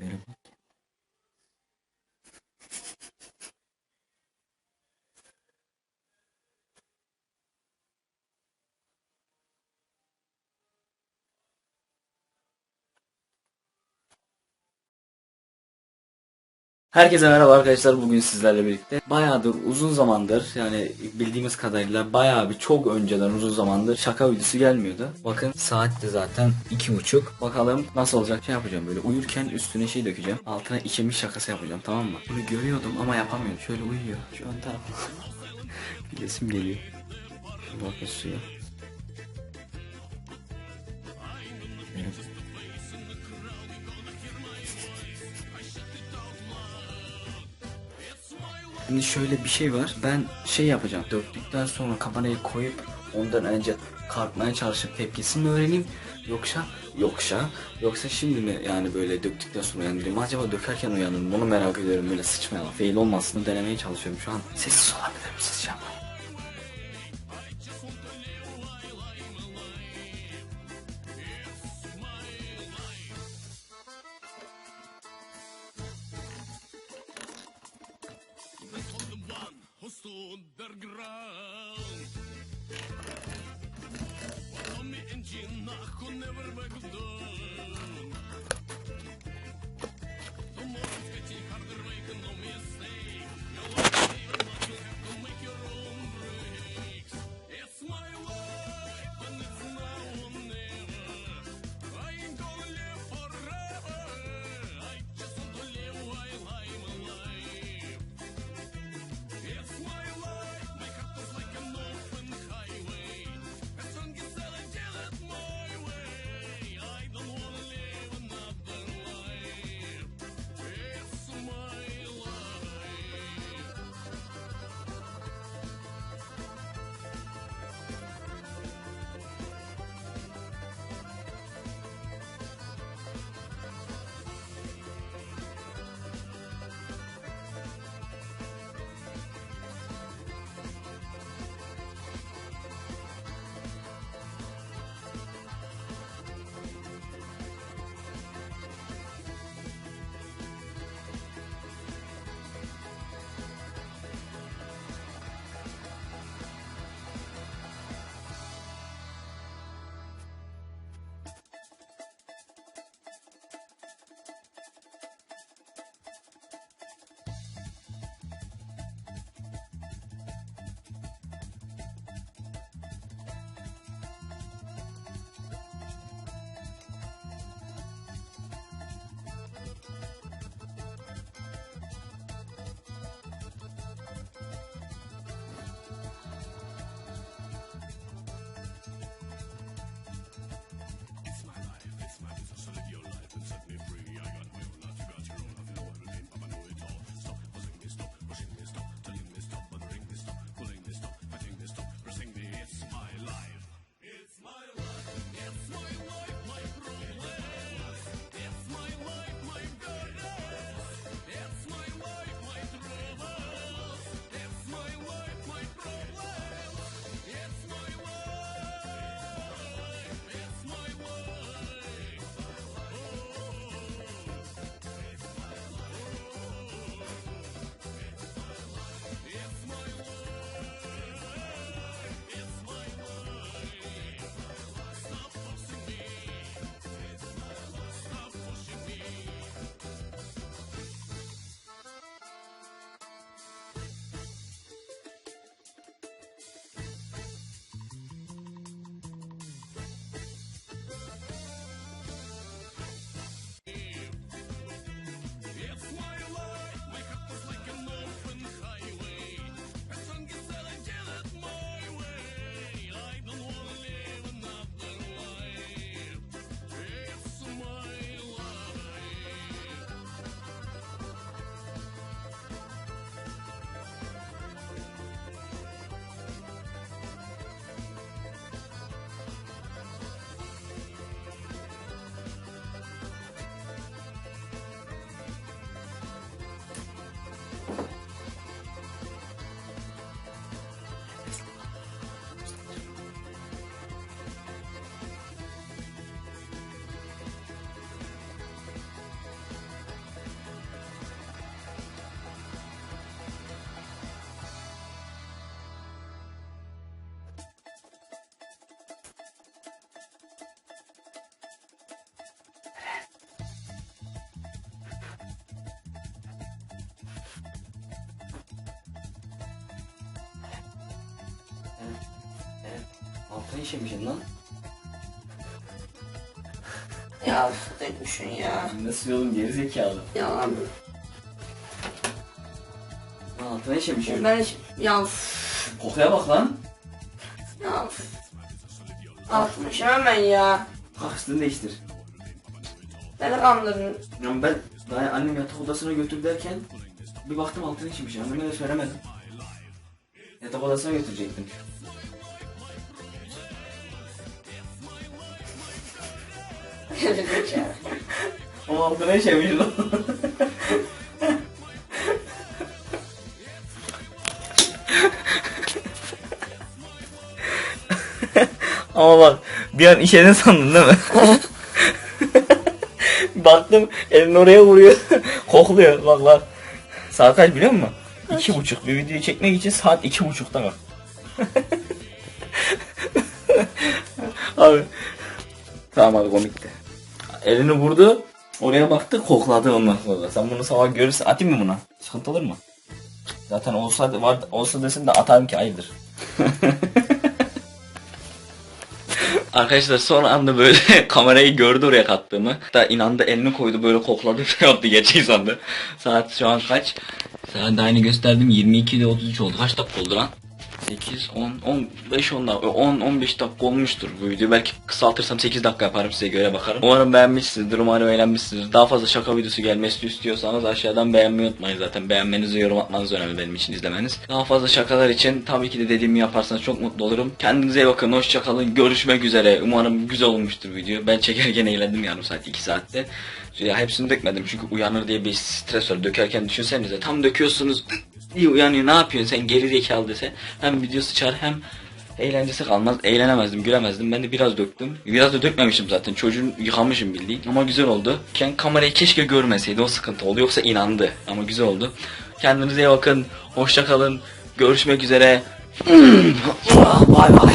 Şöyle Herkese merhaba arkadaşlar bugün sizlerle birlikte bayağıdır uzun zamandır yani bildiğimiz kadarıyla bayağı bir çok önceden uzun zamandır şaka videosu gelmiyordu. Bakın saat de zaten iki buçuk. Bakalım nasıl olacak şey yapacağım böyle uyurken üstüne şey dökeceğim. Altına içemiş şakası yapacağım tamam mı? Bunu görüyordum ama yapamıyorum. Şöyle uyuyor şu ön tarafa. Resim geliyor. Şu bakın suya. Şimdi şöyle bir şey var. Ben şey yapacağım. Döktükten sonra kamerayı koyup ondan önce kalkmaya çalışıp tepkisini öğreneyim? Yoksa yoksa yoksa şimdi mi yani böyle döktükten sonra uyanırım? Acaba dökerken uyanırım? Bunu merak ediyorum. Böyle sıçmayalım. Fail olmasını denemeye çalışıyorum şu an. Sessiz olabilir mi sizce underground. Follow me engine I'll never back down Altına işemişsin lan. Ya dökmüşsün ya. Nasıl oğlum geri zekalı. Ya abi. Lan altına işemişsin. Ben ya üf, Kokuya bak lan. ya üf. Altını işemem ben ya. Kalk üstünü değiştir. Beni kandırdın. Ya ben daha annem yatak odasına götür derken bir baktım altına işemiş. Anneme de söylemedim. Yatak odasına götürecektim. Ama altına işemiş lan. Ama bak bir an işedin sandın değil mi? Baktım elin oraya vuruyor. Kokluyor bak lan. Saat kaç biliyor musun? İki buçuk. Bir videoyu çekmek için saat iki buçukta bak. Abi. Tamam hadi komikti. Elini vurdu. Oraya baktı kokladı ondan sonra. Sen bunu sabah görürsün. Atayım mı buna? Sıkıntı olur mu? Zaten olsa var olsa desin de atarım ki hayırdır. Arkadaşlar son anda böyle kamerayı gördü oraya kattığımı. Da inandı elini koydu böyle kokladı şey yaptı gerçeği sandı. Saat şu an kaç? Saat aynı gösterdim 22 ile 33 oldu. Kaç dakika oldu lan? 8, 10, 15, 10 dakika, 10, 15 dakika olmuştur bu video. Belki kısaltırsam 8 dakika yaparım size göre bakarım. Umarım beğenmişsinizdir, umarım eğlenmişsinizdir. Daha fazla şaka videosu gelmesini istiyorsanız aşağıdan beğenmeyi unutmayın zaten. Beğenmenizi, yorum atmanız önemli benim için izlemeniz. Daha fazla şakalar için tabii ki de dediğimi yaparsanız çok mutlu olurum. Kendinize iyi bakın, hoşçakalın, görüşmek üzere. Umarım güzel olmuştur video. Ben çekerken eğlendim yarım saat, 2 saatte. Ya hepsini dökmedim çünkü uyanır diye bir stres var. Dökerken düşünsenize tam döküyorsunuz diye uyanıyor ne yapıyorsun sen? Geri zekalı dese hem video sıçar hem eğlencesi kalmaz. Eğlenemezdim gülemezdim. Ben de biraz döktüm. Biraz da dökmemişim zaten. Çocuğun yıkamışım bildiğin. Ama güzel oldu. Ken kamerayı keşke görmeseydi. O sıkıntı oldu. Yoksa inandı. Ama güzel oldu. Kendinize iyi bakın. Hoşça kalın. Görüşmek üzere. Bay bay